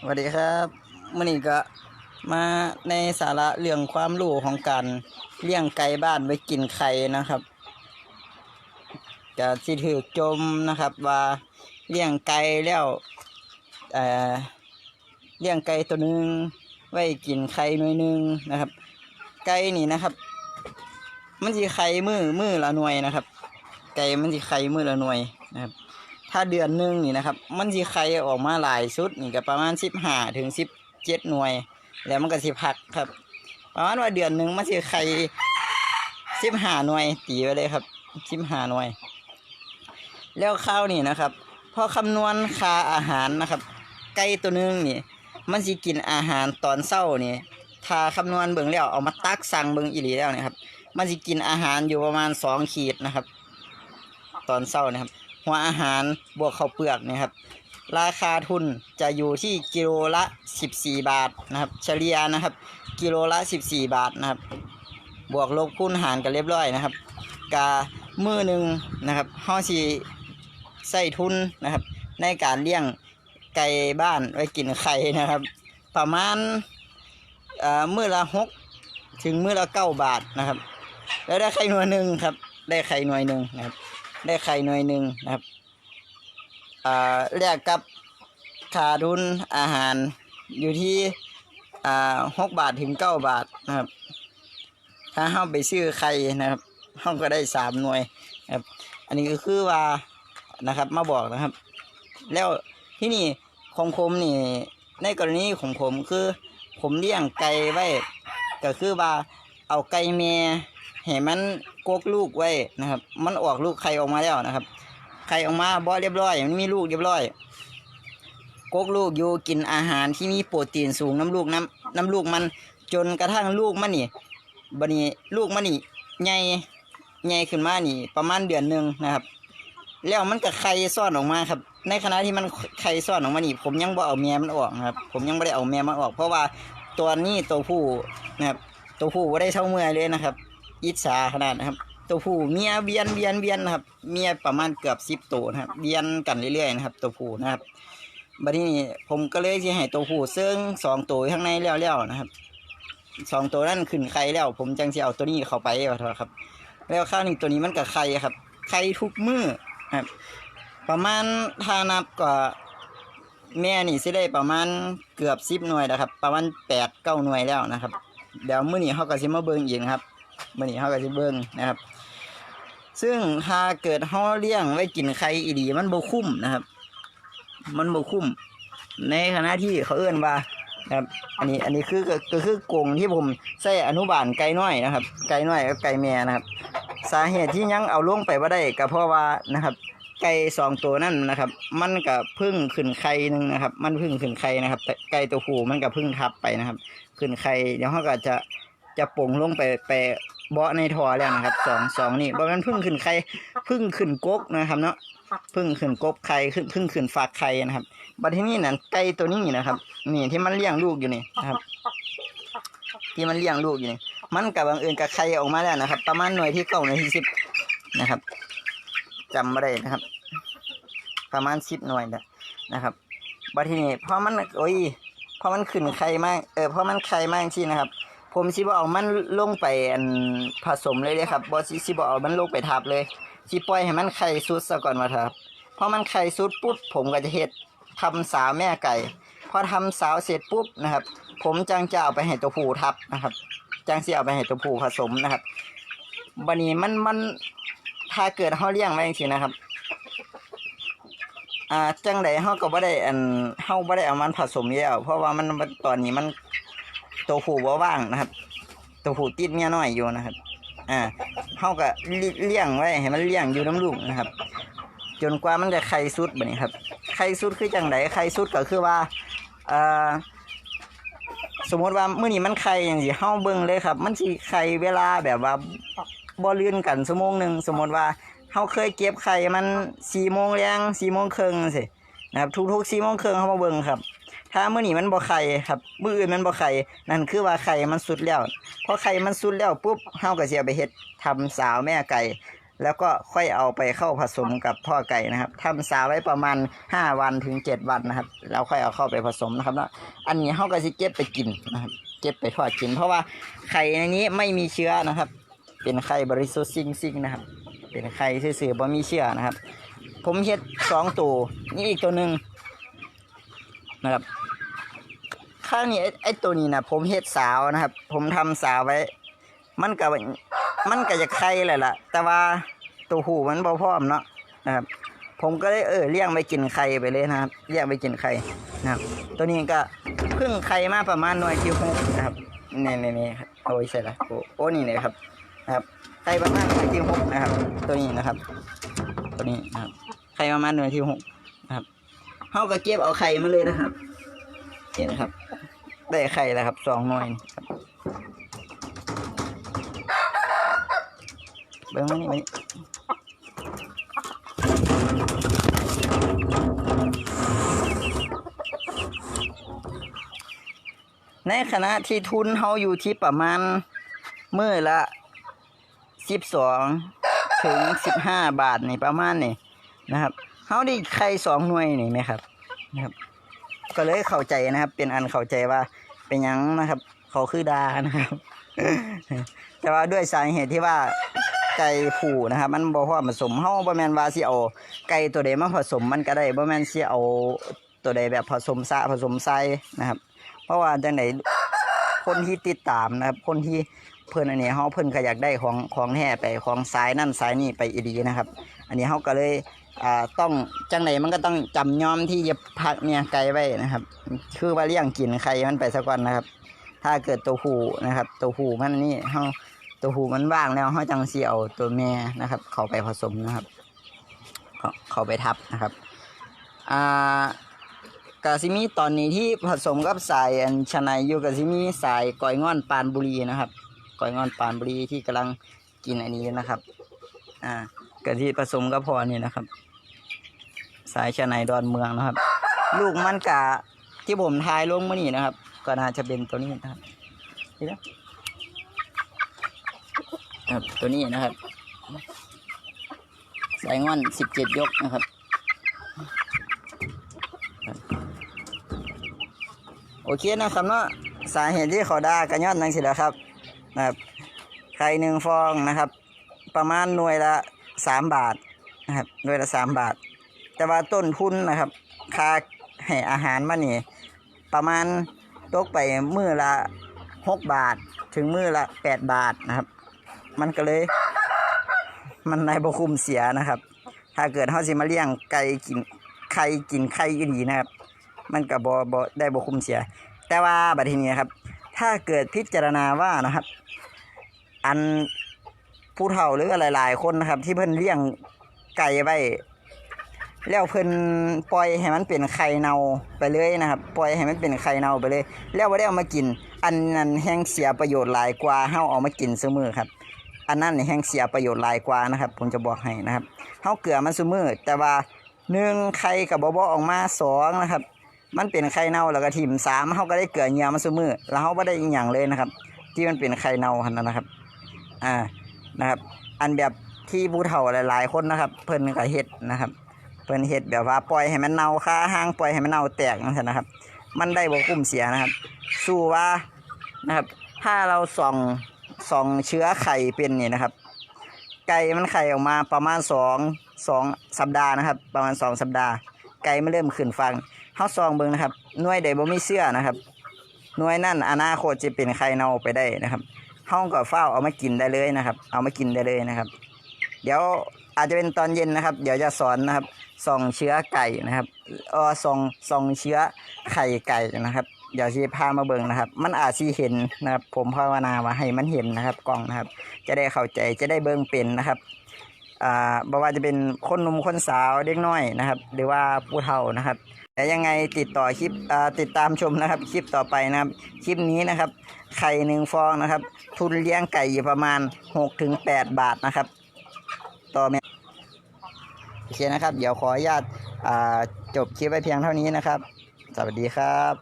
สวัสดีครับมื่อนี้ก็มาในสาระเรื่องความรู้ของการเลี้ยงไก่บ้านไว้กินไข่นะครับก็สิถือจมนะครับ ว่าเลี้ยงไก่แล้วเอ่อเลี้ยงไก่ตัวหนึ่งไว้กินไข่หน่วยหนึ่งนะครับ ไก่นี่นะครับ มันสิไข่มือมือละหน่วยนะครับ ไก่มันสิไข่มือละหน่วยนะครับ ถ้าเดือนหนึ่งนี่นะครับ มันสิไข่ออกมาหลายชุดนี่ก็ประมาณสิบห้าถึงสิบเจ็ดหน่วย แล้วมันก็สิพักครับ ประมาณว่าเดือนหนึ่งมันสิไข่สิบห้าหน่วยตีไว้เลยครับสิบห้าหน่วย แล้วข้าวนี่นะครับพอคำนวณค่าอาหารนะครับ ไก่ตัวนึงนี่มันสิกินอาหารตอนเช้านี่ถ้าคำนวณเบิ่งแล้วเอามาตักสั่งเบิ่งอีหลีแล้วนะครับ มันสิกินอาหารอยู่ประมาณสองขีดนะครับ ตอนเช้านะครับ หัวอาหารบวกข้าวเปลือกเนะครับ ราคาทุนจะอยู่ที่กิโลละ 14 บาทนะครับ เฉลี่ยนะครับ กิโลละ 14 บาทนะครับ บวกลบคูณหารกันเรียบร้อยนะครับกามือหนึ่งนะครับเฮาสิใส่ทุนนะครับ ในการเลี้ยงไก่บ้านไว้กินไข่นะครับ ประมาณเอ่อมือละหกถึงมือละเก้าบาทนะครับ แล้วได้ไข่หน่วยหนึ่งครับ ได้ไข่หน่วยหนึ่งนะครับ ได้ไข่หน่วยหนึ่งนะครับอ่าแลกกับขาดุนอาหารอยู่ที่อ่าหกบาทถึงเก้าบาทนะครับ ถ้าเฮาไปซื้อไข่นะครับเฮาก็ได้สามหน่วยครับ อันนี้ก็คือว่านะครับมาบอกนะครับ แล้วที่นี่ของผมนี่ในกรณีของผมคือ ผมเลี้ยงไก่ไว้ก็คือว่าเอาไก่แม่ ให้มันกกลูกไว้นะครับ มันออกลูกไข่ออกมาแล้วนะครับ ไข่ออกมาบ่เรียบร้อย มันมีลูกเรียบร้อยกกลูกอยู่กินอาหารที่มีโปรตีนสูงน้ำลูกน้ำน้ำลูกมันจนกระทั่งลูกมันนี่บัดนี้ลูกมันนี่ใหญ่ใหญ่ขึ้นมานี่ ประมาณเดือนหนึ่งนะครับ แล้วมันก็ไข่ซ่อนออกมาครับ ในขณะที่มันไข่ซ่อนออกมานี่ ผมยังบ่เอาแม่มันออกครับ ผมยังไม่ได้เอาแม่มันออก เพราะว่าตัวนี้ตัวผู้นะครับตัวผู้บ่ได้เท่าเมื่อเลยนะครับ อิจฉาขนาดนะครับ ตัวผู้เมียเบียนเบียนเบียนนะครับ เมียประมาณเกือบสิบตัวนะครับเบียนกันเรื่อยๆนะครับ ตัวผู้นะครับบัดนี้ผมก็เลยที่ให้ตัวผู้ซึ่งสองตัวข้างในแล้วๆนะครับสองตัวนั้นขึ้นไข่แล้ว ผมจังสิเอาตัวนี้เข้าไปว่าเถอะครับ แล้วข้าวนี้ตัวนี้มันกับไข่ครับไข่ทุกมือครับ ประมาณถ้านับก็แม่นี่สิได้ประมาณเกือบสิบหน่วยนะครับ ประมาณแปดเก้าหน่วยแล้วนะครับ เดี๋ยวมื้อนี้เขาก็สิมาเบิ่งอีกนะครับ มื่อนี้เขาก็สิเบิ่งนะครับ ซึ่งถ้าเกิดเขาเลี้ยงไว้กินไข่อีดีมันบ่คุ้มนะครับ มันบ่คุ้ม ในขณะที่เขาเอื้อนว่านะครับ อันนี้อันนี้คือก็คือกงที่ผมใส่อนุบาลไก่น้อยนะครับ ไก่น้อยกับไก่แม่นะครับ สาเหตุที่ยังเอาลงไปว่าได้ก็เพราะว่านะครับ ไก่สองตัวนั่นนะครับ มันก็เพึ่งขึ้นไข่หนึ่งนะครับ มันพึ่งขึ้นไข่นะครับไก่ตัวผู้มันก็เพึ่งทับไปนะครับ ขึ้นไข่เดี๋ยวเขาก็จะ จะปลงลงไปไปเบาะในท่อแล้วนะครับสองสองนี่บ่แมันพึ่งขึ้นไข่พึ่งขึ้นกกนะครับเนาะพึ่งขึ้นกบไข่ขึ้นพึ่งขึ้นฝากไข่นะครับบัดที่นี่นั่นไก่ตัวนี้นะครับ นี่ที่มันเลี้ยงลูกอยู่นี่นะครับ ที่มันเลี้ยงลูกอยู่นี่มันกับบังเอิญกับไข่ออกมาแล้วนะครับ ประมาณหน่วยที่เก้าหน่วยที่สิบนะครับจำไม่ได้นะครับ ประมาณสิบหน่วยนะนะครับบัดทีนี้พอมันโอ้ยพอมันขึ้นไข่มากเออพอมันไข่มากที่นะครับ ผมสิบ่เอามันลงไปอันผสมเลยเลยครับบ่สิสิบ่เอามันลงไปทับเลยสิปล่อยให้มันไข่สุดซะก่อนว่าครับพอมันไข่สุดปุ๊บผมก็จะเฮ็ดทำสาวแม่ไก่พอทำสาวเสร็จปุ๊บนะครับ ผมจังจะเอาไปให้ตัวผู้ทับนะครับ จังสิเอาไปให้ตัวผู้ผสมนะครับบัดนี้มันมันถ้าเกิดเฮาเลี้ยงไว้จังๆนะครับอ่าจังไดเฮาก็บ่ได้อันเฮาบ่ได้เอามันผสมแล้วเพราะว่ามันตอนนี้มัน ตัวผู้บ่ว่างนะครับ ตัวผู้ติดเมียน้อยอยู่นะครับ อ่าเฮาก็เลี้ยงไว้ให้มันเลี้ยงอยู่น้ำลูกนะครับ จนกว่ามันจะไข่สุดแบัดนี้ครับไข่สุดคือจังไดไข่สุดก็คือว่าอ่อสมมติว่าเมื้อนี้มันไข่จังซี่เฮาเบิ่งเลยครับ มันสิไข่เวลาแบบว่าบ่ลื่นกันชั่วโมงหนึ่งสมมติว่าเขาเคยเก็บไข่มันสี่โมงแรงสี่โมงครึ่งสินะครับทุกๆสี่โมงครึ่งเขามาเบิ่งครับ ถ้ามื้อนี้มันบ่ไข่ครับมื้ออื่นมันบ่ไข่นั่นคือว่าไข่มันสุดแล้วพอไข่มันสุดแล้วปุ๊บเฮาก็สิเอาไปเฮ็ดทำสาวแม่ไก่ แล้วก็ค่อยเอาไปเข้าผสมกับพ่อไก่นะครับทำซาไว้ประมาณ 5 วันถึง 7 วันนะครับแล้วค่อยเอาเข้าไปผสมนะครับแล้วอันนี้เขาก็จะเก็บไปกินนะครับเก็บไปทอดกิน เพราะว่าไข่ในนี้ไม่มีเชื้อนะครับ เป็นไข่บริสุทธิ์ซิงซิงๆนะครับ เป็นไข่ซื่อๆบ่มีเชื้อนะครับ ผมเฮ็ดสองตัวนี่อีกตัวหนึ่ง นะครับ ข้างนี้ไอ้ตัวนี้นะผมเฮ็ดสาวนะครับ ผมทำสาวไว้ มันก็มันก็จะไข่แหละล่ะ แต่ว่าตัวหูมันบ่พร้อมเนาะนะครับ ผมก็เลยเออเลี้ยงไปกินไข่ไปเลยนะครับเลี้ยงไปกินไข่นะครับ ตัวนี้ก็เพิ่งไข่มาประมาณหน่วยที่หกนะครับนี่นี่นี่โอ้ยใช่ละโอ้โอ้นี่เลยครับนะครับไข่ประมาณหน่วยที่หกนะครับ ตัวนี้นะครับ ตัวนี้นะครับไข่ประมาณหน่วยที่หก เขาก็เก็บเอาไข่มาเลยนะครับเห็นครับ ได้ไข่แล้วครับสองหน่วยเบิ้งมานี่มานี่ในขณะที่ทุนเขาอยู่ที่ประมาณมื่อละสิบสองถึงสิบห้าบาทนี่ประมาณนี่นะครับ เขาได้ไข่สองหน่วยนี่ไหมครับนะครับ ก็เลยเข้าใจนะครับ เป็นอันเข้าใจว่าเป็นยังนะครับ เขาคือดานะครับ แต่ว่าด้วยสาเหตุที่ว่าไก่ผูนะครับ มันบ่พอผสมเฮาบ่แม่นว่าสิเอาไก่ตัวใดมาผสมมันก็ได้บ่แม่นสิเอาตัวใดแบบผสมซะผสมไส้นะครับ เพราะว่าจังไดคนที่ติดตามนะครับ คนที่เพิ่อนอันนี้เฮาเพิ่อนก็อยากได้ของของแท้ไปของสายนั่นสายนี่ไปอีดีนะครับ อันนี้เฮาก็เลย อ่าต้องจังไดมันก็ต้องจำยอมที่จะพักเนี่ยไก่ไว้นะครับ คือว่าเลี้ยงกินไข่มันไปซะก่อนนะครับ ถ้าเกิดตัวหูนะครับ ตัวหูมันนี่เฮาตัวหูมันว่างแล้วเฮาจังเสิเอาตัวแม่นะครับ เข้าไปผสมนะครับ เข้าเขาไปทับนะครับอ่ากาซิมีตอนนี้ที่ผสมกับสายอันชนายอยู่กาซิมีสายก้อยงอนปานบุรีนะครับก้อยงอนปานบุรีที่กำลังกินอันนี้นะครับ อ่ากะที่ผสมกับพอนี่นะครับายชนายดอนเมืองนะครับ ลูกมันกะที่ผมทายลงมื่อนี้นะครับ ก็น่าจะเป็นตัวนี้นะครับนี่นะครับตัวนี้นะครับ สายงอนสิบเจ็ดยกนะครับโอเคนะครับเนาะสาเหตุที่เขาด่ากันยอนนั่นสิแหละครับนะครับไข่หนึ่งฟองนะครับ ประมาณหน่วยละสามบาทนะครับหน่วยละสามบาท แต่ว่าต้นทุนนะครับค่าให้อาหารมันนี่ ประมาณตกไปมือละหกบาท ถึงมือละแปดบาทนะครับ มันก็เลย มันในบคุมเสียนะครับ ถ้าเกิดเขาสิมาเลี้ยงไก่กินไข่กินไข่อีดีนะครับ มันก็บ่บ่ได้บคุมเสีย แต่ว่าบัดทีนี้ครับ ถ้าเกิดพิจารณาว่านะครับ อันผู้เฒ่าหรือหลาย ๆ คนนะครับ ที่เพิ่นเลี้ยงไก่ไว้ แล้วเพิ่นปล่อยให้มันเป็นไข่เน่าไปเลยนะครับปล่อยให้มันเป็นไข่เน่าไปเลย แล้วบ่ได้เอามากิน อันนั้นแห้งเสียประโยชน์หลายกว่าเฮาเอามากินซุมื้อครับ อันนั้นนี่แห้งเสียประโยชน์หลายกว่านะครับ ผมจะบอกให้นะครับเฮาเกลือมันซุมื้อแต่ว่าหนึ่งไข่กับบ่บ่ออกมาสองนะครับ มันเป็นไข่เน่าแล้วก็ทิมสามเขาก็ได้เกลือเงียมาซุมือแล้วเขาไม่ได้อีกอย่างเลยนะครับ ที่มันเป็นไข่เน่าหันนะนะครับ อ่านะครับ อันแบบที่ผู้เฒ่าหลาย ๆ คนนะครับ เพิ่นก็เฮ็ดนะครับ เพิ่นเฮ็ดแบบว่าปล่อยให้มันเน่าค่าห้างปล่อยให้มันเน่าแตกนั่นแหละนะครับ มันได้บ่คุ้มเสียนะครับ สู้ว่านะครับ ถ้าเราส่องส่องเชื้อไข่เป็นนี่นะครับ ไก่มันไข่ออกมาประมาณสองสองสัปดาห์นะครับ ประมาณสองสัปดาห์ ไก่ไม่เริ่มขึ้นฟังเฮาซองเบิ่งนะครับหน่วยใดบ่มีเสื้อนะครับหน่วยนั่นอนาคตจะเป็นไข่เน่าไปได้นะครับเฮาก็เฝ้าเอามากินได้เลยนะครับ เอามากินได้เลยนะครับ เดี๋ยว อาจจะเป็นตอนเย็นนะครับ เดี๋ยวจะสอนนะครับส่องเชื้อไก่นะครับเออส่องส่องเชื้อไข่ไก่นะครับ เดี๋ยวสิพามาเบิ่งนะครับ มันอาจสิเห็นนะครับ ผมภาวนาว่าให้มันเห็นนะครับกล้องนะครับ จะได้เข้าใจจะได้เบิ่งเป็นนะครับอ่าบ่ว่าจะเป็นคนหนุ่มคนสาวเด็กน้อยนะครับ หรือว่าผู้เฒ่านะครับแต่ยังไงติดต่อคลิปอ่าติดตามชมนะครับ คลิปต่อไปนะครับ คลิปนี้นะครับ ไข่หนึ่งฟองนะครับ ทุนเลี้ยงไก่อยู่ประมาณ6ถึง8บาทนะครับ ต่อแม่โอเคนะครับ เดี๋ยวขออนุญาตจบคลิปไว้เพียงเท่านี้นะครับ สวัสดีครับ